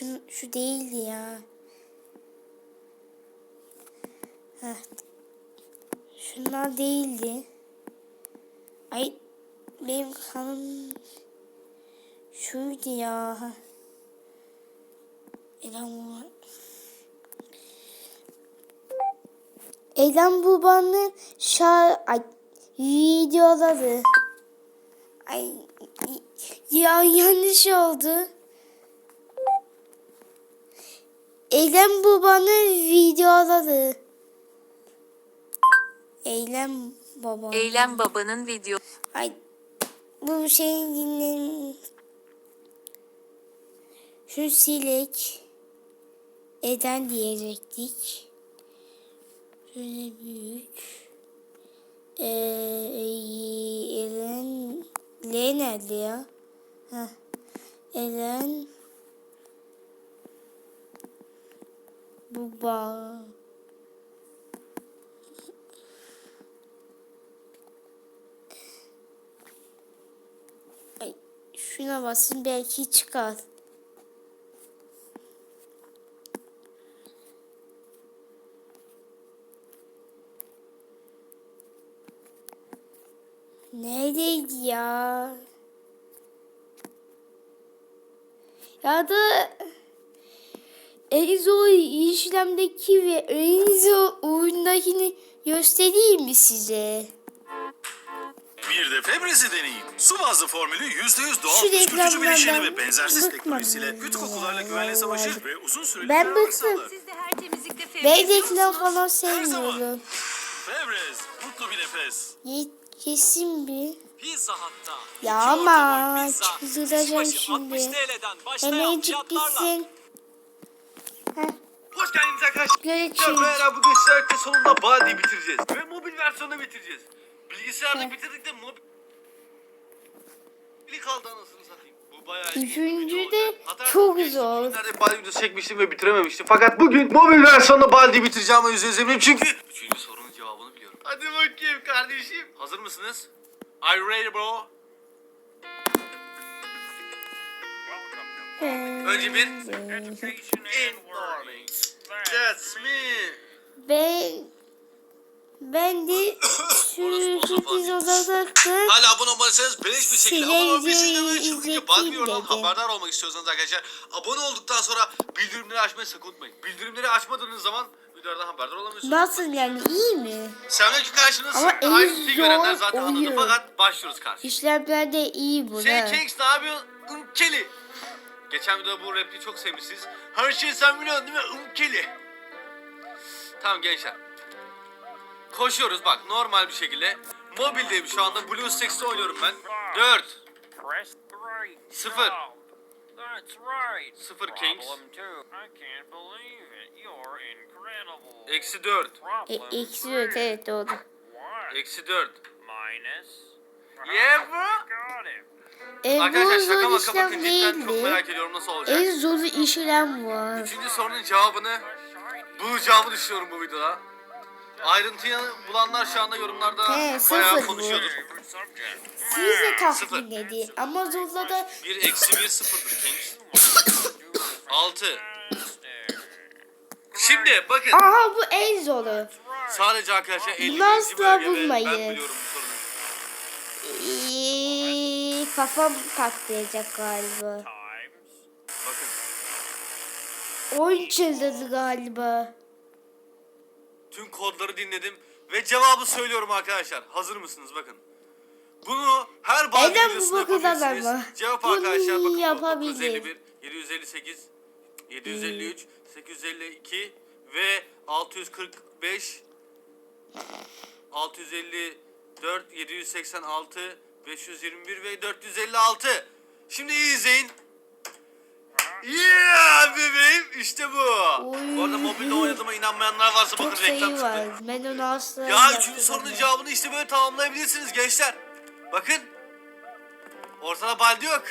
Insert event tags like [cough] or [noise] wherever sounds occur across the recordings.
Şu, şu değildi ya. Heh. Şunlar değildi. Ay benim kanım şuydu ya. Elen bu. Elen babanın şar ay, videoları. Ay ya yanlış oldu. Eylem babanın videoları. Eylem baba. Eylem babanın video. Ay bu şeyin dinleyin. Şu silek. Eden diyecektik. Şöyle büyük. Ee, Elen L nerede ya? Heh. Elen Baba Ay, şuna basın belki çıkar. Neredeydi ya? Ya da Enzo işlemdeki ve Enzo oyundakini göstereyim mi size? Bir de Febriz'i deneyin. Su bazlı formülü %100 doğal Şu püskürtücü bileşeni ve benzersiz teknolojisiyle kötü kokularla güvenle savaşır ve uzun süreli Ben bıktım. Ben reklam falan sevmiyorum. Febriz, mutlu bir nefes. Ye- Kesin bir. Pizza Hut'ta. Ya ama çıldıracağım şimdi. 60 TL'den Hoş geldiniz arkadaşlar. görüşürüz. Beraber bugün sizlerle sonunda Baldi'yi bitireceğiz. Ve mobil versiyonu bitireceğiz. Bilgisayarda bitirdik de mobil kaldı anasını satayım. Bu bayağı. Üçüncü de çok zor. günlerde Baldi videosu çekmiştim ve bitirememiştim. Fakat bugün mobil versiyonda Baldi'yi bitireceğim ve eminim çünkü... Üçüncü sorunun cevabını biliyorum. Hadi bakayım kardeşim. Hazır mısınız? Are you ready bro? Önce bir... In morning. That's me. Ben ben de şu sekiz odadaktım. Hala abone olmadıysanız beleş bir şekilde abone olabilirsiniz. Çünkü dedi. haberdar olmak istiyorsanız arkadaşlar abone olduktan sonra bildirimleri açmayı sakın unutmayın. Bildirimleri açmadığınız zaman videolardan haberdar olamıyorsunuz. Nasıl yani iyi mi? Selamünaleyküm karşınızda Ama en şeyi görenler zor zaten anladı oyun. fakat başlıyoruz karşı. İşlemlerde iyi bu ha. Kings ne yapıyorsun? Unkeli. Geçen videoda bu repliği çok sevmişsiniz. Her şeyi sen biliyorsun değil mi? Unkeli. Tamam gençler. Koşuyoruz bak normal bir şekilde. Mobildeyim şu anda. Blue Stacks'te oynuyorum ben. 4. Press three. Sıfır. That's right. Sıfır Kings. Eksi 4. E, eksi dört three. evet doğru. Eksi 4. Minus. Yeah bro. En Arkadaşlar zor şaka maka işlem bakın cidden çok değildi. merak ediyorum nasıl olacak. En zoru işlem var. Üçüncü sorunun cevabını bulacağımı düşünüyorum bu videoda. Ayrıntıyı bulanlar şu anda yorumlarda He, sıfır bayağı bu. konuşuyordur. Favorite subject. Siz de Sıfır. tahmin edin. Ama zorla da 1 eksi 1 sıfırdır Kings. 6. Şimdi bakın Aha bu en zoru. sadece arkadaşlar 51. Bunu asla ben bulmayın. biliyorum bu sorunu. Eee, kafam patlayacak galiba. Oyun çıldırdı galiba. tüm kodları dinledim ve cevabı söylüyorum arkadaşlar. Hazır mısınız bakın. Bunu her bazı Neden bu videosunda bakıdan yapabilirsiniz. ama? Cevap Bunu arkadaşlar bakın. yapabilir. 951, 758, 753, 852 ve 645 654, 786, 521 ve 456. Şimdi iyi izleyin. Yeah bebeğim işte bu. Oy. Bu arada mobilde oynadığıma inanmayanlar varsa Çok bakın sayı reklam çıktı. var. Ben onu asla Ya üçüncü sorunun cevabını işte böyle tamamlayabilirsiniz gençler. Bakın. Ortada baldi yok.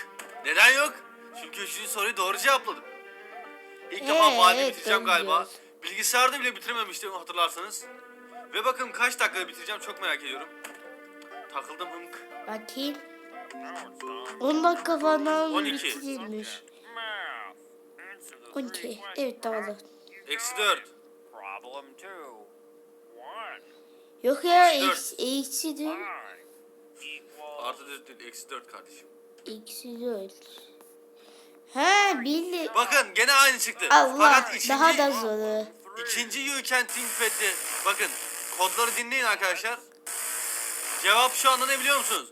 Neden yok? Çünkü üçüncü soruyu doğru cevapladım. İlk defa Ee, baldi evet, bitireceğim doğru galiba. diyorsun. Bilgisayarda bile bitirememiştim hatırlarsanız. Ve bakın kaç dakikada bitireceğim çok merak ediyorum. Takıldım hımk. Bakayım. 10 dakika falan 12. bitirilmiş. Math. Answer the three 12. questions. Evet doğru. Eksi got 4. it. Problem two. One. Yok ya Eksi eksi, eksi 4. Five equals Artı 4 değil. Eksi 4 kardeşim. Eksi 4. Ha bildi. Bakın gene aynı çıktı. Allah Fakat ikinci, daha da zoru. ikinci You Can Think Pad'de. Bakın kodları dinleyin arkadaşlar. Cevap şu anda ne biliyor musunuz?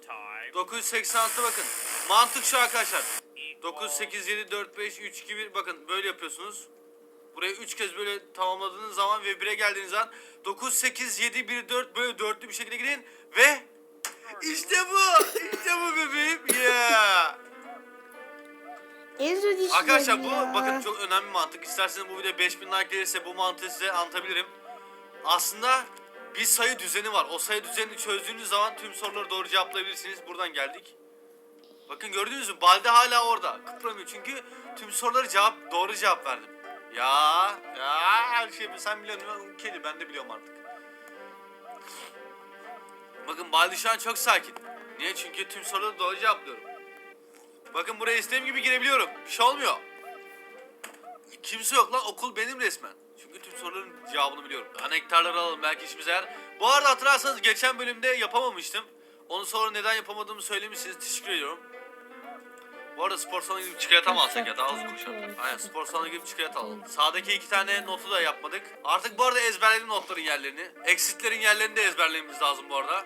Time 986 bakın. Mantık şu arkadaşlar. equals 9, 8, 7, 4, 5, 3, 2, 1 bakın böyle yapıyorsunuz. Burayı 3 kez böyle tamamladığınız zaman ve 1'e geldiğiniz zaman 9, 8, 7, 1, 4 böyle dörtlü bir şekilde gidin ve işte bu. İşte bu bebeğim. Yeah. İşler Arkadaşlar bu ya. bakın çok önemli mantık. İsterseniz bu video 5000 like gelirse bu mantığı size anlatabilirim. Aslında bir sayı düzeni var. O sayı düzenini çözdüğünüz zaman tüm soruları doğru cevaplayabilirsiniz. Buradan geldik. Bakın gördünüz mü? Balde hala orada. Kıpıramıyor çünkü tüm soruları cevap doğru cevap verdim. Ya ya her şeyi sen biliyorsun. Kedi ben de biliyorum artık. Bakın Balde şu an çok sakin. Niye? Çünkü tüm soruları doğru cevaplıyorum. Bakın buraya istediğim gibi girebiliyorum. Bir şey olmuyor. Kimse yok lan okul benim resmen. Soruların cevabını biliyorum. Anektarları alalım belki işimize yarar. Bu arada hatırlarsanız geçen bölümde yapamamıştım. Onu sonra neden yapamadığımı söylemişsiniz. Teşekkür ediyorum. Bu arada spor salonuna gidip çikolata mı alsak ya daha hızlı koşalım. Aynen spor salonuna gidip çikolata alalım. Sağdaki iki tane notu da yapmadık. Artık bu arada ezberledim notların yerlerini. Exitlerin yerlerini de ezberlememiz lazım bu arada.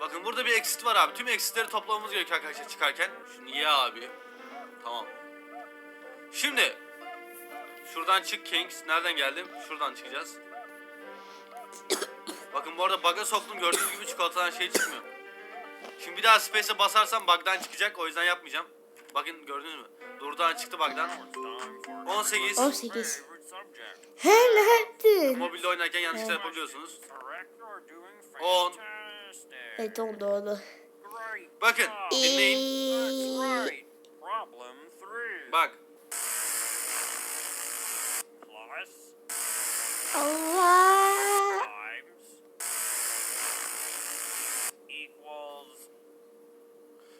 Bakın burada bir exit var abi. Tüm exitleri toplamamız gerekiyor arkadaşlar çıkarken. Şunu ye abi. Tamam. Şimdi şuradan çık Kings. Nereden geldim? Şuradan çıkacağız. Bakın bu arada bug'a soktum. Gördüğünüz gibi çikolatadan şey çıkmıyor. Şimdi bir daha space'e basarsam bug'dan çıkacak. O yüzden yapmayacağım. Bakın gördünüz mü? Durdan çıktı bug'dan. time for 18. 18. favorite subject. He ne yaptın? Mobilde oynarken yanlışlıkla yapabiliyorsunuz. Correct or doing On. fantastic. Evet o doğru. Great. Bakın dinleyin. Bak. Plus Allah. times equals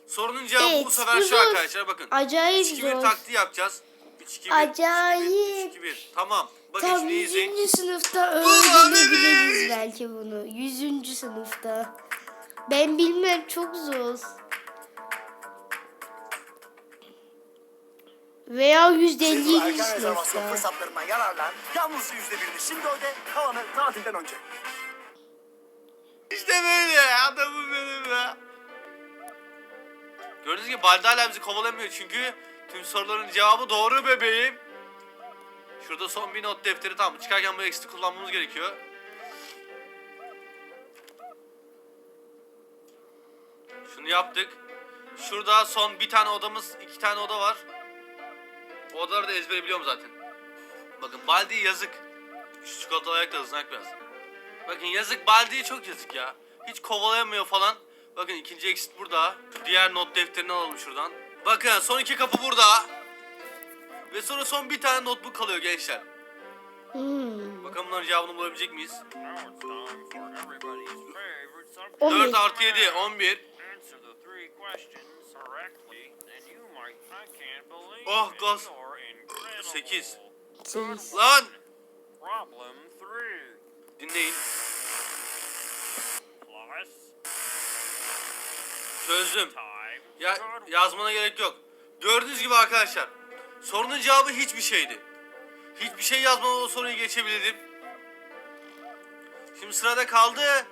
Sorunun cevabı bu Evet, sefer şu arkadaşlar bakın. Acayip 3 2 1 zor. taktiği yapacağız. 3 2 1 Acayip. 3 2 1 Tamam. Bakın Tam şimdi izleyin. 100. sınıfta öğrenebiliriz belki bunu. 100. sınıfta. Ben bilmem çok zor. Veya 150. Erken rezervasyon sınıfta. fırsatlarından yararlan. Yalnızca yüzde birini şimdi öde. Kalanı tatilden önce. İşte böyle adamım benim ya. Gördüğünüz gibi Baldi hala bizi kovalamıyor çünkü tüm soruların cevabı doğru bebeğim. Şurada son bir not defteri tamam çıkarken bu eksiti kullanmamız gerekiyor. Şunu yaptık. Şurada son bir tane odamız, iki tane oda var. O odaları da ezbere biliyorum zaten. Bakın Baldi yazık. Şu çikolatalı ayak da hızlanak biraz. Bakın yazık Baldi'ye çok yazık ya. Hiç kovalayamıyor falan. Bakın ikinci exit burada. Şu diğer not defterini alalım şuradan. Bakın son iki kapı burada. Ve sonra son bir tane notebook kalıyor gençler. Hmm. Bakalım bunların cevabını bulabilecek miyiz? now it's time for everybody's favorite subject. On 4 bir. artı 7 11. Oh, gaz. You're incredible. Sekiz. Sekiz. Lan! Dinleyin. Çözdüm. Ya yazmana gerek yok. Gördüğünüz gibi arkadaşlar. Sorunun cevabı hiçbir şeydi. Hiçbir şey yazmadan o soruyu geçebilirdim. Şimdi sırada kaldı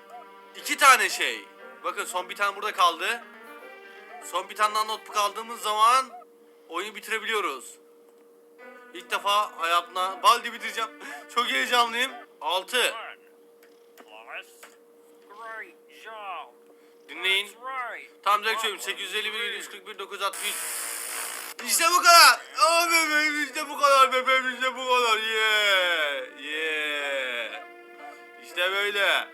iki tane şey. Bakın son bir tane burada kaldı. Son bir tane daha notebook aldığımız zaman oyunu bitirebiliyoruz. İlk defa hayatımda baldi bitireceğim. [laughs] Çok heyecanlıyım. 6. one. Plus great job. Dinleyin. Tam direkt söyleyeyim. 851, 741, 963. İşte bu kadar. Aa bebeğim işte bu kadar bebeğim işte bu kadar. Yeah. Yeah. İşte böyle.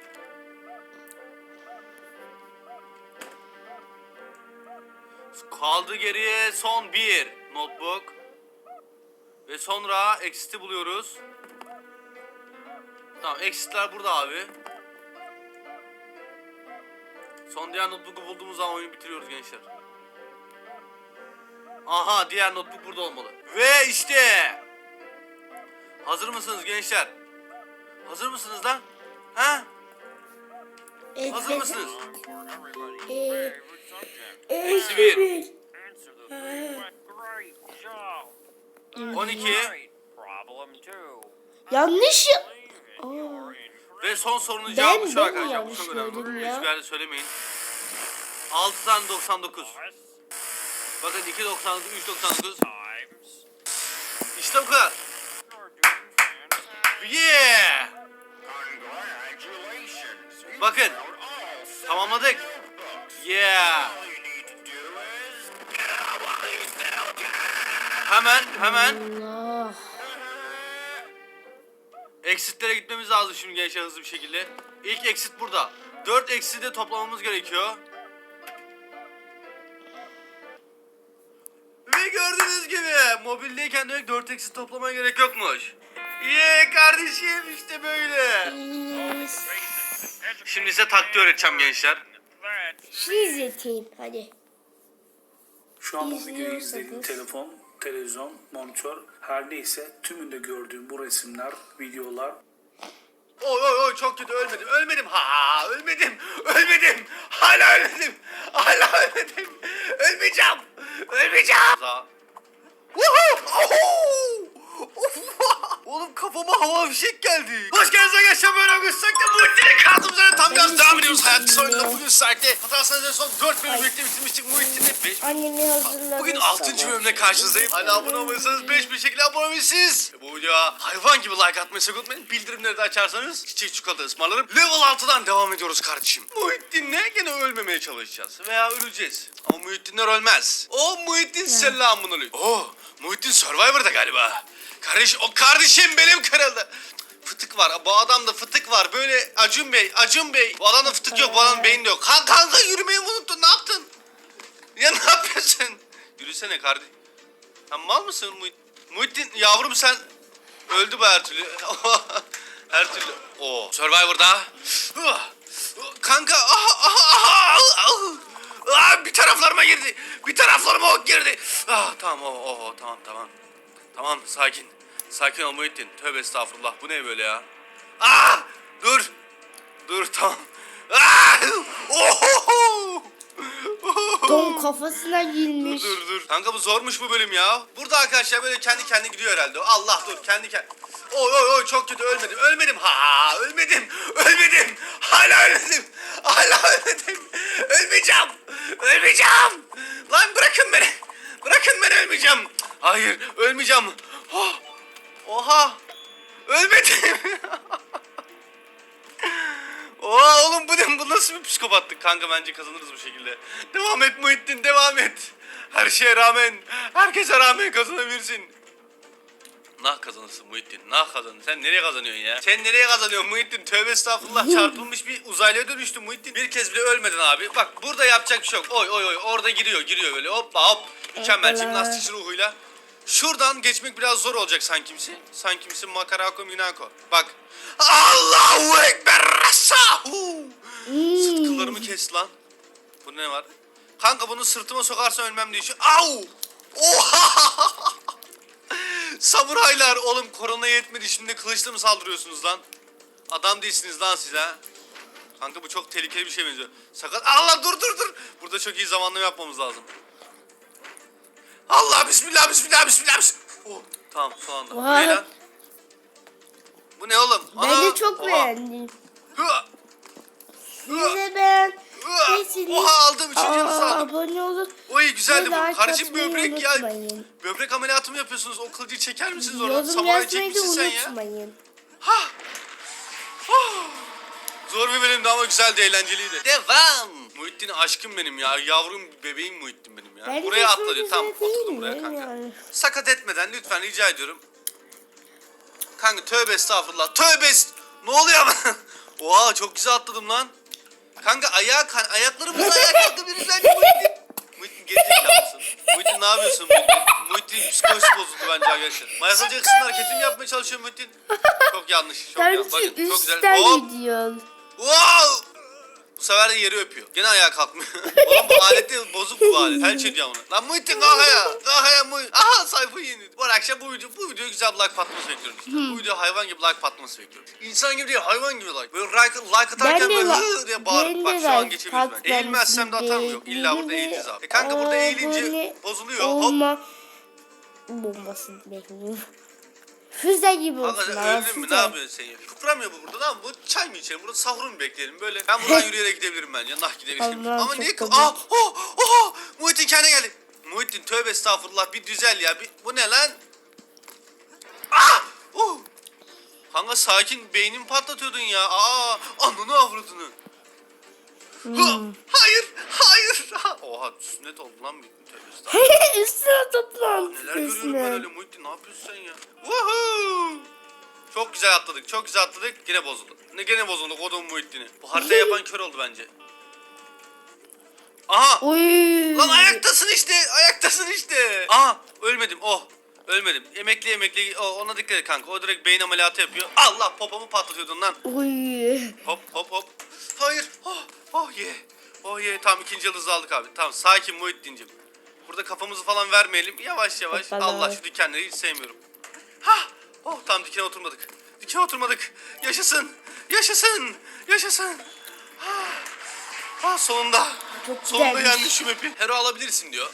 Kaldı geriye son bir notebook. Ve sonra exit'i buluyoruz. Tamam exit'ler burada abi. Son diğer notebook'u bulduğumuz zaman oyunu bitiriyoruz gençler. Aha diğer notebook burada olmalı. Ve işte. Hazır mısınız gençler? Hazır mısınız lan? Ha? Hazır mısınız? Ee, Eksi bir. Answer the three que- Great job. 12 Great. Problem two. yanlış ya. Aa. Ve son sorunun cevabı şu ben mi arkadaşlar. Bu yanlış çok önemli. gördüm Hiçbir ya? yerde söylemeyin. 6 tane 99. class Bakın 2 99, 3 99. times. İşte bu kadar. Yeah! Bakın. Tamamladık. Yeah! Hemen hemen Allah. eksitlere gitmemiz lazım şimdi gençler hızlı bir şekilde. İlk eksit burada. 4 eksiti de toplamamız gerekiyor. Ve gördüğünüz gibi mobildeyken direkt 4 eksit toplamaya gerek yokmuş. Yeah kardeşim işte böyle. Şimdi size taktiği öğreteceğim gençler. Şey izleteyim hadi. Şu an videoyu izlediğin telefon, televizyon, monitör her neyse tümünde gördüğün bu resimler, videolar Oy oy oy çok kötü ölmedim. Ölmedim. Ha ölmedim. Ölmedim. Hala ölmedim. Hala ölmedim. Ölmeyeceğim. Ölmeyeceğim. Oğlum kafama hava fişek geldi. Hoş geldiniz arkadaşlar böyle gösterdik de bu direkt kaldığımız tam gaz devam ediyoruz. Hayat soyununda bugün saatte. Hatırlarsanız en son 4 bölüm birlikte bitirmiştik. Muhittin'le 5 Annemi hazırladım. Bugün 6. bölümde karşınızdayım. Hala abone olmayırsanız 5 bir şekilde abone olabilirsiniz. Bu videoya hayvan gibi like atmayı sakın unutmayın. Bildirimleri de açarsanız çiçek çikolata ısmarlarım. Level 6'dan devam ediyoruz kardeşim. Muhittin'le gene ölmemeye çalışacağız. Veya öleceğiz. Ama Muhittinler ölmez. O Muhittin selamun aleyküm. Oh Muhittin Survivor'da galiba. Kardeş, o kardeşim benim kırıldı. Fıtık var. Bu adamda fıtık var. Böyle Acun Bey, Acun Bey. Bu adamda fıtık yok, bu adamın beyni de yok. Kan kanka yürümeyi unuttun? Ne yaptın? Ya ne yapıyorsun? Yürüsene kardeşim. Sen mal mısın Muhit? Muhittin yavrum sen öldü bu her türlü. [laughs] her türlü. O Survivor'da. Kanka aha, aha, aha. Ah, bir taraflarıma girdi. Bir taraflarıma ok girdi. Ah, tamam o o o, tamam tamam. Tamam sakin. Sakin ol Muhittin. Tövbe estağfurullah. Bu ne böyle ya? Ah! Dur. Dur tamam. Ah! Ohoho! Don kafasına girmiş. Dur dur. Kanka bu zormuş bu bölüm ya. Burada arkadaşlar böyle kendi kendi gidiyor herhalde. Allah dur kendi kendi. Oy oy oy çok kötü ölmedim. Ölmedim. Ha ölmedim. Ölmedim. Hala ölmedim. Hala ölmedim. Ölmeyeceğim. Ölmeyeceğim. Lan bırakın beni. Bırakın beni ölmeyeceğim. Hayır ölmeyeceğim. Oh. Oha. Ölmedim. [laughs] Oha oğlum bu ne? Bu nasıl bir psikopatlık kanka bence kazanırız bu şekilde. Devam et Muhittin devam et. Her şeye rağmen, herkese rağmen kazanabilirsin. Nah kazanırsın Muhittin. Nah kazan. Sen nereye kazanıyorsun ya? Sen nereye kazanıyorsun Muhittin? Tövbe estağfurullah çarpılmış bir uzaylıya dönüştün Muhittin. Bir kez bile ölmedin abi. Bak burada yapacak bir şey yok. Oy oy oy orada giriyor giriyor böyle hoppa hop. Mükemmel jimnastikçi ruhuyla. Şuradan geçmek biraz zor olacak sankimsi. Sankimsi makarako minako. Bak. Allahu Ekber Rasahu. Sırt kıllarımı kes lan. Bu ne var? Kanka bunu sırtıma sokarsan ölmem diye. Au! Oha! [laughs] Samuraylar oğlum korona yetmedi şimdi kılıçla mı saldırıyorsunuz lan? Adam değilsiniz lan siz ha. Kanka bu çok tehlikeli bir şey benziyor. Sakat. Allah dur dur dur. Burada çok iyi zamanlama yapmamız lazım. Allah bismillah bismillah bismillah. bismillah. Oh, tamam son anda. Bu ne lan? Bu ne oğlum? Ben Ana! de çok Oha. beğendim. Hı! Siz de ben. Kesin. Oha aldım üçüncü yıldız Aa, aldım. abone olun. Oy güzeldi Ve like bu. Atmayı böbrek ya. unutmayın. Böbrek ameliyatı mı yapıyorsunuz? O kılıcı çeker misiniz oradan? Yorum Samuray yazmayı da çekmişsin sen ya. unutmayın. Zor bir bölümdü ama güzeldi, eğlenceliydi. Devam. Muhittin aşkım benim ya. Yavrum bebeğim Muhittin benim ya. Ben buraya atla diyor. Tamam oturdum buraya kanka. Yani. Sakat etmeden lütfen rica ediyorum. Kanka tövbe estağfurullah. Tövbe est- Ne oluyor ama? [laughs] Oha çok güzel atladım lan. Kanka ayağa kan ayaklarımızla ayağa kalkabiliriz bence [laughs] Muhittin. Muhittin gerizekalı mısın? Muhittin ne yapıyorsun Muhittin? Muhittin psikolojisi bozuldu bence arkadaşlar. Michael Jackson'ın hareketini yapmaya çalışıyor Muhittin. Çok yanlış. Çok yanlış. Bakın çok güzel. Hop. Wow! Sefer de yeri öpüyor. Gene ayağa kalkmıyor. [laughs] Oğlum bu alet değil bozuk bu alet. Her şey diyor. Lan Muhittin kalk ayağa. Kalk ayağa Muhittin. Aha sayfayı yenildi. Bu akşam bu video, bu video güzel bir like patlaması bekliyorum işte. bu video hayvan gibi like patlaması bekliyorum. İnsan gibi değil hayvan gibi like. Böyle like, like atarken Ben böyle hı diye bağırıp bak şu an geçebiliriz ben. Eğilmezsem de atarım yok. İlla burada eğileceğiz abi. E kanka burada eğilince bozuluyor. Hop. Bombasını bekliyorum. Füze gibi olsun. Kanka ama öldün mü? Ne yapıyorsun sen ya? Kıpıramıyor bu burada tamam mı? Bu çay mı içelim? Burada sahur mu bekleyelim böyle? Ben buradan yürüyerek gidebilirim bence. Nah gidebilirim. Allah, Ama çok niye? komik. Aa! Oh! Oh! Muhittin kendine geldi. Muhittin tövbe estağfurullah bir düzel ya. Bir, bu ne lan? Ah! Uh! Kanka sakin beynin patlatıyordun ya. Aa! Ananı avradını. Hmm. Hayır! Hayır! [laughs] Oha sünnet oldu lan bir tövbe. [laughs] Üstüne toplan. Neler görüyorum ben öyle Muhittin ne yapıyorsun sen ya? Woohoo! Çok güzel atladık, çok güzel atladık. Yine bozuldu. Ne gene bozuldu kodum Muhittin'i. Bu haritayı yapan kör oldu bence. Aha! Oy. Lan ayaktasın işte, ayaktasın işte. Aha! Ölmedim, oh. Ölmedim. Emekli emekli, oh, ona dikkat et kanka. O direkt beyin ameliyatı yapıyor. Allah popomu patlatıyordun lan. Oy. Hop hop hop. Hayır. Oh, oh ye. Oh ye. Tamam ikinci yıldızı aldık abi. Tamam sakin Muhittin'cim. Burada kafamızı falan vermeyelim. Yavaş yavaş. Hoppala. Allah şu dikenleri hiç sevmiyorum. Hah. Oh tamam dikene oturmadık. Dikene oturmadık. Yaşasın. Yaşasın. Yaşasın. Ah, ah sonunda. Çok Sonunda güzelmiş. yendi şu map'i. Hero alabilirsin diyor.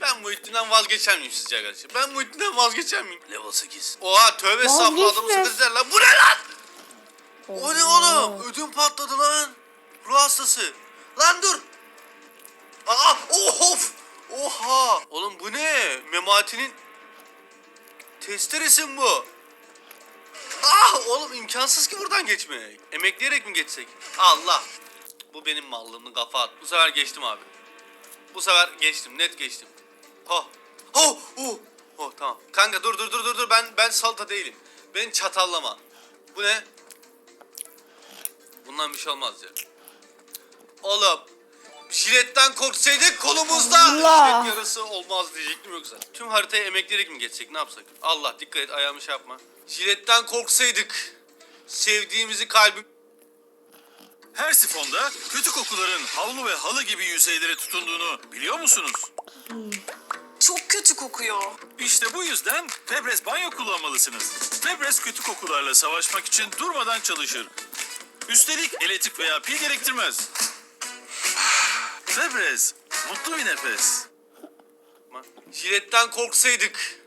Ben Muhittin'den vazgeçer miyim sizce arkadaşlar? Ben Muhittin'den vazgeçer miyim? Level 8. Oha tövbe estağfurullah adamı Vazgeçme. sıkıntı lan. Bu ne lan? O ne oğlum? Ödüm patladı lan. Ruh hastası. Lan dur. Aa, of. Oha. Oğlum bu ne? Memati'nin testeresi mi bu? Ah oğlum imkansız ki buradan geçmek. Emekleyerek mi geçsek? Allah. Bu benim mallığımın kafa at. Bu sefer geçtim abi. Bu sefer geçtim. Net geçtim. Oh. Oh. Oh. Oh tamam. Kanka dur dur dur dur dur. Ben ben salta değilim. Ben çatallama. Bu ne? Bundan bir şey olmaz ya. Oğlum jiletten korksaydık kolumuzda Allah. jilet yarası olmaz diyecektim yoksa. Tüm haritaya emekleyerek mi geçsek ne yapsak? Allah dikkat et ayağımı şey yapma. Jiletten korksaydık sevdiğimizi kalbim... Her sifonda kötü kokuların havlu ve halı gibi yüzeylere tutunduğunu biliyor musunuz? Çok kötü kokuyor. İşte bu yüzden Febres banyo kullanmalısınız. Febres kötü kokularla savaşmak için durmadan çalışır. Üstelik elektrik veya pil gerektirmez. Febres, mutlu bir nefes. Jiletten korksaydık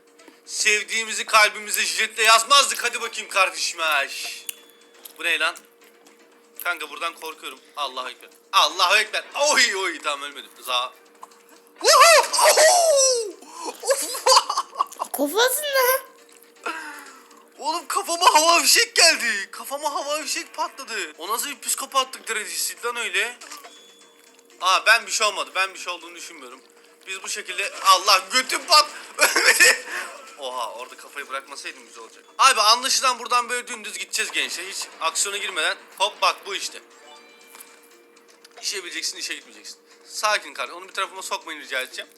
sevdiğimizi kalbimize jiletle yazmazdık. Hadi bakayım kardeşim. Bu ne lan? Kanka buradan korkuyorum. Allahu ekber. Allahu ekber. Oy oy tamam ölmedim. Za. [laughs] Kafasına. Oğlum kafama hava fişek geldi. Kafama hava fişek patladı. O nasıl bir psikopatlık derecesi lan öyle? Aa ben bir şey olmadı. Ben bir şey olduğunu düşünmüyorum. Biz bu şekilde Allah götüm pat [laughs] ölmedi. Oha orada kafayı bırakmasaydım güzel olacak. Abi anlaşılan buradan böyle dümdüz gideceğiz gençler. Hiç aksiyona girmeden. Hop bak bu işte. İşe bileceksin işe gitmeyeceksin. Sakin kardeşim. Onu bir tarafıma sokmayın rica edeceğim.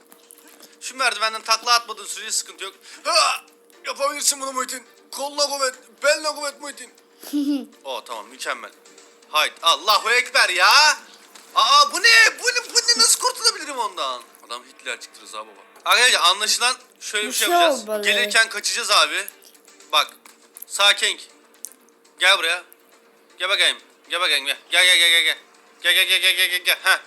Şu merdivenden takla atmadığın sürece sıkıntı yok. Ha! Yapabilirsin bunu Muhittin. Kolla kuvvet, belle kuvvet Muhittin. [laughs] o tamam mükemmel. Haydi Allahu Ekber ya. Aa bu ne? Bu ne? Bu ne? Nasıl kurtulabilirim ondan? Adam Hitler çıktı Rıza baba. Arkadaşlar anlaşılan şöyle bir şey şey yapacağız. olmalı. Gelirken kaçacağız abi. Bak. Sakin. Gel buraya. Gel bakayım. Gel bakayım gel. Gel gel gel gel gel. Gel gel gel gel gel gel gel. Heh.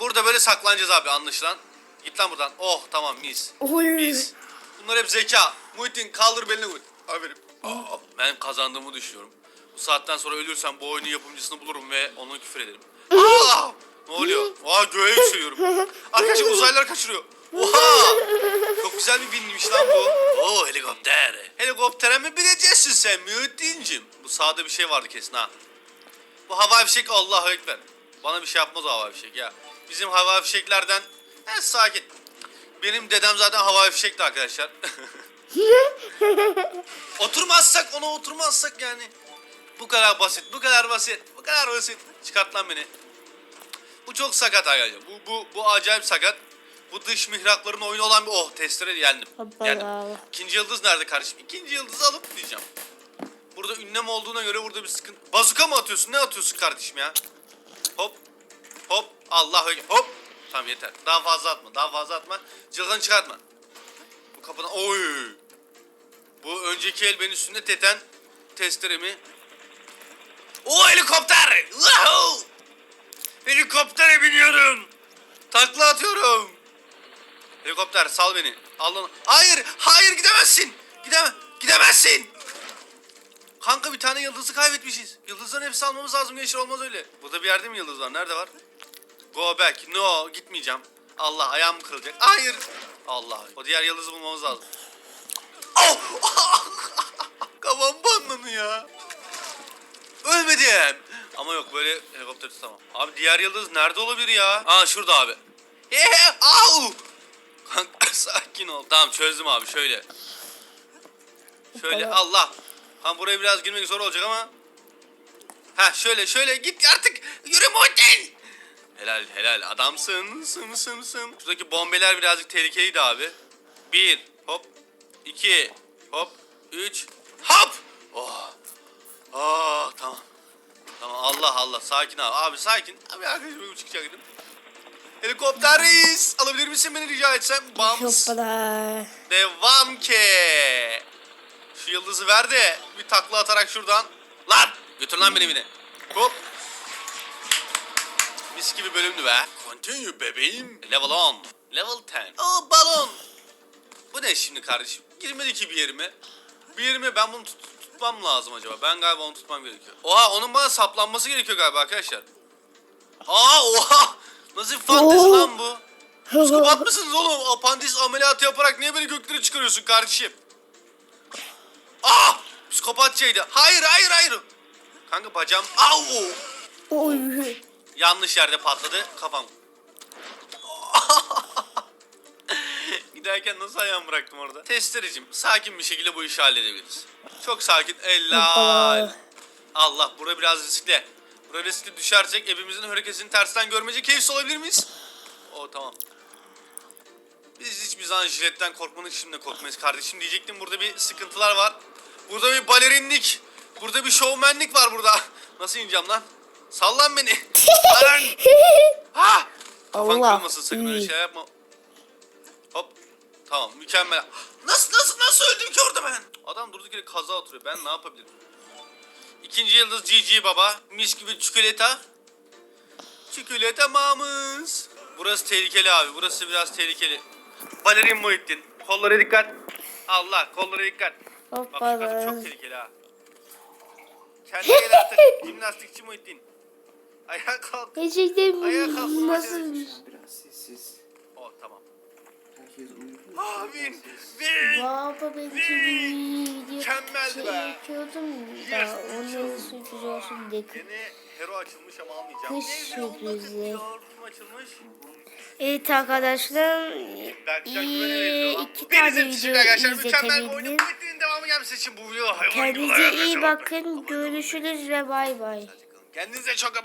Burada böyle saklanacağız abi anlaşılan. Git lan buradan. Oh tamam mis. Oy. Mis. Bunlar hep zeka. Muhittin kaldır belini Muhittin. Aferin. Aa, Ben kazandığımı düşünüyorum. Bu saatten sonra ölürsem bu oyunun yapımcısını bulurum ve ona küfür ederim. Aa! Ne oluyor? Aa göğe yükseliyorum. Arkadaşlar uzaylılar kaçırıyor. Oha! Çok güzel bir binmiş lan bu. Oo helikopter. Helikoptere mi bineceksin sen Muhittin'cim? Bu sağda bir şey vardı kesin ha. Bu hava fişek Allahu Ekber. Bana bir şey yapmaz hava fişek ya. Bizim hava fişeklerden he, sakin. Benim dedem zaten hava fişekti arkadaşlar. [laughs] oturmazsak ona oturmazsak yani. Bu kadar basit, bu kadar basit, kadar basit. Çıkart lan beni. Bu çok sakat arkadaşlar. Bu, bu, bu acayip sakat. Bu dış mihrakların oyunu olan bir oh testere yendim. Yendim. İkinci yıldız nerede kardeşim? İkinci yıldızı alıp diyeceğim. Burada ünlem olduğuna göre burada bir sıkıntı. Bazuka mı atıyorsun? Ne atıyorsun kardeşim ya? Hop. Hop. Allah. Hop. Tamam yeter. Daha fazla atma. Daha fazla atma. Cılgın çıkartma. Bu kapıdan... Oy. Bu önceki el benim üstünde teten testeremi. O helikopter. Wow. Helikoptere biniyorum. Takla atıyorum. Helikopter sal beni. Al. Hayır, hayır gidemezsin. Gideme, gidemezsin. Kanka bir tane yıldızı kaybetmişiz. Yıldızların hepsi almamız lazım gençler olmaz öyle. Burada bir yerde mi yıldız var? Nerede var? Go back. No, gitmeyeceğim. Allah ayağım kırılacak. Hayır. Allah. O diğer yıldızı bulmamız lazım. Oh! [laughs] Kafam banlanı ya. Ölmedim. Ama yok böyle helikopter tutamam. Abi diğer yıldız nerede olabilir ya? Aa şurada abi. Eee [laughs] au. Kanka [laughs] sakin ol. Tamam çözdüm abi şöyle. Şöyle Allah. Ha buraya biraz girmek zor olacak ama. Ha şöyle şöyle git artık. Yürü Muhittin. Helal helal adamsın sım sım sım. Şuradaki bombeler birazcık tehlikeliydi abi. Bir hop. iki hop. Üç hop. Oh. Aa tamam. Tamam Allah Allah sakin abi. Abi sakin. Abi arkadaşım çıkacaktım. Helikopter reis. Alabilir misin beni rica etsem? Bams. Hoppala. Devam ki. Şu yıldızı ver de bir takla atarak şuradan. Lan götür lan beni evine. Hop. Mis gibi bölümdü be. Continue bebeğim. Level 10. Level 10. Oh balon. Bu ne şimdi kardeşim? Girmedi ki bir yerime. Bir yerime ben bunu tut- tutmam lazım acaba. Ben galiba onu tutmam gerekiyor. Oha onun bana saplanması gerekiyor galiba arkadaşlar. Aa oha. Nasıl bir fantezi Oo. lan bu? Psikopat [laughs] mısınız oğlum? Apandis ameliyatı yaparak niye beni göklere çıkarıyorsun kardeşim? Ah! Psikopatçaydı. Hayır hayır hayır. Kanka bacağım. Au! Oy. Yanlış yerde patladı. Kafam. [laughs] Giderken nasıl ayağımı bıraktım orada? Testerecim sakin bir şekilde bu işi halledebiliriz. Çok sakin. Hoppala. Allah bura biraz riskli. Bura riskli düşersek evimizin hareketini tersten görmece keyif olabilir miyiz? O tamam. Biz hiçbir zaman jiletten korkmanın şimdi korkmayız kardeşim diyecektim. Burada bir sıkıntılar var. Burada bir balerinlik. Burada bir şovmenlik var burada. Nasıl ineceğim lan? Sallan beni. Lan. [laughs] ha! Kafan Allah. kırılmasın sakın öyle şey yapma. Hop. Tamam mükemmel. Nasıl nasıl nasıl öldüm ki orada ben? Adam durduk yere kaza oturuyor. Ben ne yapabilirim? İkinci yıldız GG baba. Mis gibi çikolata. Çikolata mamız. Burası tehlikeli abi. Burası biraz tehlikeli. Balerin Muhittin. Kollara dikkat. Allah kollara dikkat. Bak şu kadın çok tehlikeli ha. Kendine gel artık. [laughs] Jimnastikçi Muhittin. Ayağa kalk. Gerçekten Ayağa kalkın, nasıl bir... Biraz sessiz. Oh tamam. Herkes uyudu. Abi. Ve. Baba ben şimdi Mükemmeldi şey be. çekiyordum da onu sürpriz olsun diye. Yeni hero açılmış ama almayacağım. Kış sürprizi. Kim açılmış? Evet arkadaşlar Berkcan iyi iki tane de video arkadaşlar. Mükemmel bir. Bu videonun devamı gelmesi için bu video hayvan gibi Kendinize iyi bakın. Görüşürüz ve bay bay. Kendinize çok çok